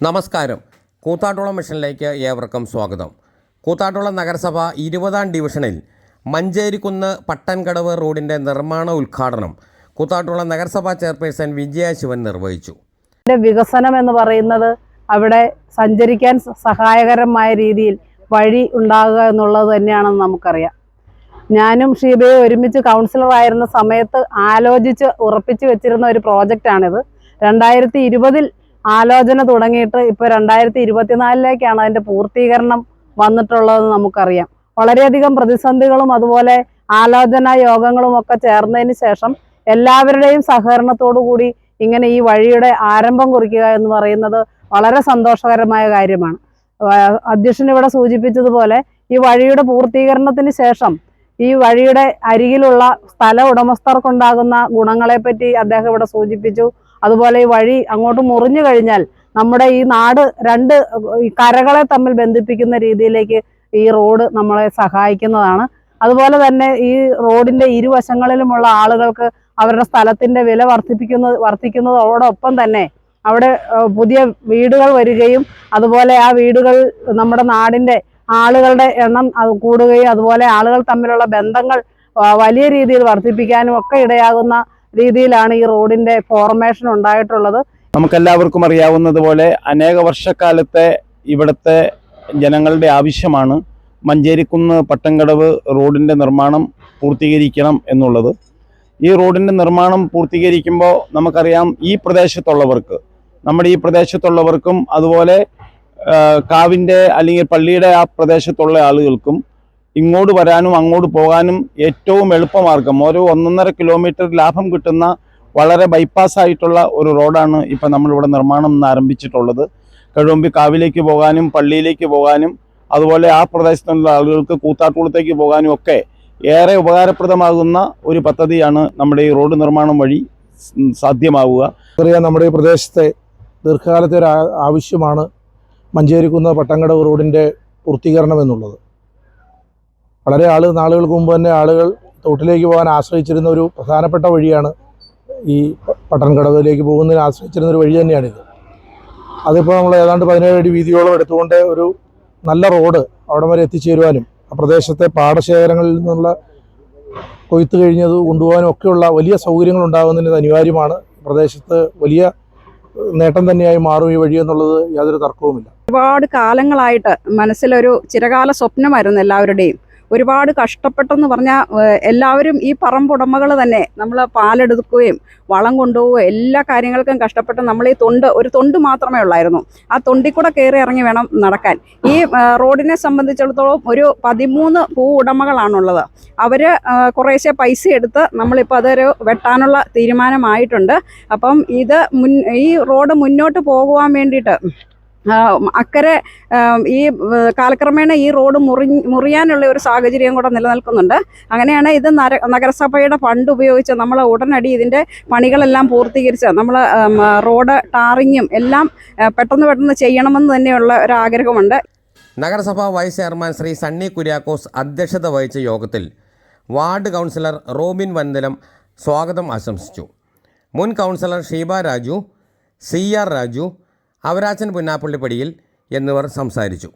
നമസ്കാരം. കൂത്താട്ടുളം മിഷനിലേക്ക് ഏവർക്കും സ്വാഗതം. കൂത്താട്ടുളം നഗരസഭ ഇരുപതാം ഡിവിഷനിൽ മഞ്ചേരിക്കുന്ന് പട്ടൻകടവ് റോഡിന്റെ നിർമ്മാണ ഉദ്ഘാടനം കൂത്താട്ടുളം നഗരസഭാ ചെയർപേഴ്സൺ വിജയ ശിവൻ നിർവഹിച്ചു. വികസനം എന്ന് പറയുന്നത് അവിടെ സഞ്ചരിക്കാൻ സഹായകരമായ രീതിയിൽ വഴി ഉണ്ടാകുക എന്നുള്ളത് തന്നെയാണെന്ന് നമുക്കറിയാം. ഞാനും ഷീബയും ഒരുമിച്ച് കൗൺസിലർ ആയിരുന്ന സമയത്ത് ആലോചിച്ച് ഉറപ്പിച്ചു വെച്ചിരുന്ന ഒരു പ്രോജക്റ്റാണിത് രണ്ടായിരത്തി ഇരുപതിൽ ആലോചന തുടങ്ങിയിട്ട് ഇപ്പൊ രണ്ടായിരത്തി ഇരുപത്തിനാലിലേക്കാണ് അതിന്റെ പൂർത്തീകരണം വന്നിട്ടുള്ളതെന്ന് നമുക്കറിയാം. വളരെയധികം പ്രതിസന്ധികളും അതുപോലെ ആലോചനാ യോഗങ്ങളും ഒക്കെ ചേർന്നതിന് ശേഷം എല്ലാവരുടെയും സഹകരണത്തോടു കൂടി ഇങ്ങനെ ഈ വഴിയുടെ ആരംഭം കുറിക്കുക എന്ന് പറയുന്നത് വളരെ സന്തോഷകരമായ കാര്യമാണ്. അധ്യക്ഷൻ ഇവിടെ സൂചിപ്പിച്ചതുപോലെ ഈ വഴിയുടെ പൂർത്തീകരണത്തിന് ശേഷം ഈ വഴിയുടെ അരികിലുള്ള സ്ഥല ഉടമസ്ഥർക്കുണ്ടാകുന്ന ഗുണങ്ങളെപ്പറ്റി അദ്ദേഹം ഇവിടെ സൂചിപ്പിച്ചു. അതുപോലെ ഈ വഴി അങ്ങോട്ട് മുറിഞ്ഞു കഴിഞ്ഞാൽ നമ്മുടെ ഈ നാട് രണ്ട് കരകളെ തമ്മിൽ ബന്ധിപ്പിക്കുന്ന രീതിയിലേക്ക് ഈ റോഡ് നമ്മളെ സഹായിക്കുന്നതാണ്. അതുപോലെ തന്നെ ഈ റോഡിന്റെ ഇരുവശങ്ങളിലുമുള്ള ആളുകൾക്ക് അവരുടെ സ്ഥലത്തിന്റെ വില വർദ്ധിപ്പിക്കുന്നത് വർദ്ധിക്കുന്നതോടൊപ്പം തന്നെ അവിടെ പുതിയ വീടുകൾ വരികയും അതുപോലെ ആ വീടുകൾ നമ്മുടെ നാടിന്റെ ആളുകളുടെ എണ്ണം കൂടുകയും അതുപോലെ ആളുകൾ തമ്മിലുള്ള ബന്ധങ്ങൾ വലിയ രീതിയിൽ വർദ്ധിപ്പിക്കാനും ഒക്കെ ഇടയാകുന്ന രീതിയിലാണ് ഈ റോഡിന്റെ ഫോർമേഷൻ ഉണ്ടായിട്ടുള്ളത്. നമുക്കെല്ലാവർക്കും അറിയാവുന്നതുപോലെ അനേക വർഷക്കാലത്തെ ഇവിടുത്തെ ജനങ്ങളുടെ ആവശ്യമാണ് മഞ്ചേരിക്കുന്ന് പട്ടംകടവ് റോഡിന്റെ നിർമ്മാണം പൂർത്തീകരിക്കണം എന്നുള്ളത്. ഈ റോഡിന്റെ നിർമ്മാണം പൂർത്തീകരിക്കുമ്പോൾ നമുക്കറിയാം ഈ പ്രദേശത്തുള്ളവർക്ക് നമ്മുടെ ഈ പ്രദേശത്തുള്ളവർക്കും അതുപോലെ കാവിന്റെ അല്ലെങ്കിൽ പള്ളിയുടെ ആ പ്രദേശത്തുള്ള ആളുകൾക്കും ഇങ്ങോട്ട് വരാനും അങ്ങോട്ട് പോകാനും ഏറ്റവും എളുപ്പമാർഗം. ഒരു ഒന്നൊന്നര കിലോമീറ്റർ ലാഭം കിട്ടുന്ന വളരെ ബൈപ്പാസ് ആയിട്ടുള്ള ഒരു റോഡാണ് ഇപ്പം നമ്മളിവിടെ നിർമ്മാണം ആരംഭിച്ചിട്ടുള്ളത്. കഴുമ്പി കാവിലേക്ക് പോകാനും പള്ളിയിലേക്ക് പോകാനും അതുപോലെ ആ പ്രദേശത്തുള്ള ആളുകൾക്ക് കൂത്താട്ടുകുളത്തേക്ക് പോകാനും ഒക്കെ ഏറെ ഉപകാരപ്രദമാകുന്ന ഒരു പദ്ധതിയാണ് നമ്മുടെ ഈ റോഡ് നിർമ്മാണം വഴി സാധ്യമാവുക. അറിയാം നമ്മുടെ ഈ പ്രദേശത്തെ ദീർഘകാലത്തെ ഒരു ആവശ്യമാണ് മഞ്ചേരിക്കുന്ന പട്ടങ്കടവ് റോഡിന്റെ പൂർത്തീകരണം എന്നുള്ളത്. വളരെ ആൾ നാളുകൾക്ക് മുമ്പ് തന്നെ ആളുകൾ തോട്ടിലേക്ക് പോകാൻ ആശ്രയിച്ചിരുന്ന ഒരു പ്രധാനപ്പെട്ട വഴിയാണ് ഈ പട്ടൻകടവിലേക്ക് പോകുന്നതിന് ആശ്രയിച്ചിരുന്ന ഒരു വഴി തന്നെയാണിത് അതിപ്പോൾ നമ്മൾ ഏതാണ്ട് പതിനേഴ് അടി വീതിയോളം എടുത്തുകൊണ്ട് ഒരു നല്ല റോഡ് അവിടെ വരെ എത്തിച്ചേരുവാനും ആ പ്രദേശത്തെ പാടശേഖരങ്ങളിൽ നിന്നുള്ള കൊയ്ത്ത് കഴിഞ്ഞത് കൊണ്ടുപോകാനും ഒക്കെയുള്ള വലിയ സൗകര്യങ്ങൾ ഉണ്ടാകുന്നതിന് അനിവാര്യമാണ്. പ്രദേശത്ത് വലിയ നേട്ടം തന്നെയായി മാറും ഈ വഴി എന്നുള്ളത് യാതൊരു തർക്കവുമില്ല. ഒരുപാട് കാലങ്ങളായിട്ട് മനസ്സിലൊരു ചിരകാല സ്വപ്നമായിരുന്നു എല്ലാവരുടെയും. ഒരുപാട് കഷ്ടപ്പെട്ടെന്ന് പറഞ്ഞാൽ എല്ലാവരും ഈ പറമ്പുടമകൾ തന്നെ. നമ്മൾ പാലെടുക്കുകയും വളം കൊണ്ടുപോവുകയും എല്ലാ കാര്യങ്ങൾക്കും കഷ്ടപ്പെട്ട് നമ്മൾ ഈ തൊണ്ട് ഒരു തൊണ്ട് മാത്രമേ ഉള്ളായിരുന്നു. ആ തൊണ്ടിൽ കൂടെ കയറി ഇറങ്ങി വേണം നടക്കാൻ. ഈ റോഡിനെ സംബന്ധിച്ചിടത്തോളം ഒരു പതിമൂന്ന് ഭൂ ഉടമകളാണുള്ളത്. അവർ കുറേശ്ശെ പൈസ എടുത്ത് നമ്മളിപ്പോൾ അതൊരു വെട്ടാനുള്ള തീരുമാനമായിട്ടുണ്ട്. അപ്പം ഇത് മുൻ ഈ റോഡ് മുന്നോട്ട് പോകുവാൻ വേണ്ടിയിട്ട് അക്കരെ ഈ കാലക്രമേണ ഈ റോഡ് മുറി മുറിയാനുള്ള ഒരു സാഹചര്യം കൂടെ നിലനിൽക്കുന്നുണ്ട്. അങ്ങനെയാണ് ഇത് നഗരസഭയുടെ ഫണ്ട് ഉപയോഗിച്ച് നമ്മൾ ഉടനടി ഇതിന്റെ പണികളെല്ലാം പൂർത്തീകരിച്ച് നമ്മൾ റോഡ് ടാറിങ്ങും എല്ലാം പെട്ടെന്ന് പെട്ടെന്ന് ചെയ്യണമെന്ന് തന്നെയുള്ള ഒരു ആഗ്രഹമുണ്ട് നഗരസഭാ വൈസ് ചെയർമാൻ ശ്രീ സണ്ണി കുര്യാക്കോസ് അധ്യക്ഷത വഹിച്ച യോഗത്തിൽ വാർഡ് കൗൺസിലർ റോബിൻ വന്ദനം സ്വാഗതം ആശംസിച്ചു. മുൻ councillor Sheeba Raju C R Raju Avarachan പുന്നാപ്പള്ളിപ്പടിയിൽ എന്നിവർ സംസാരിച്ചു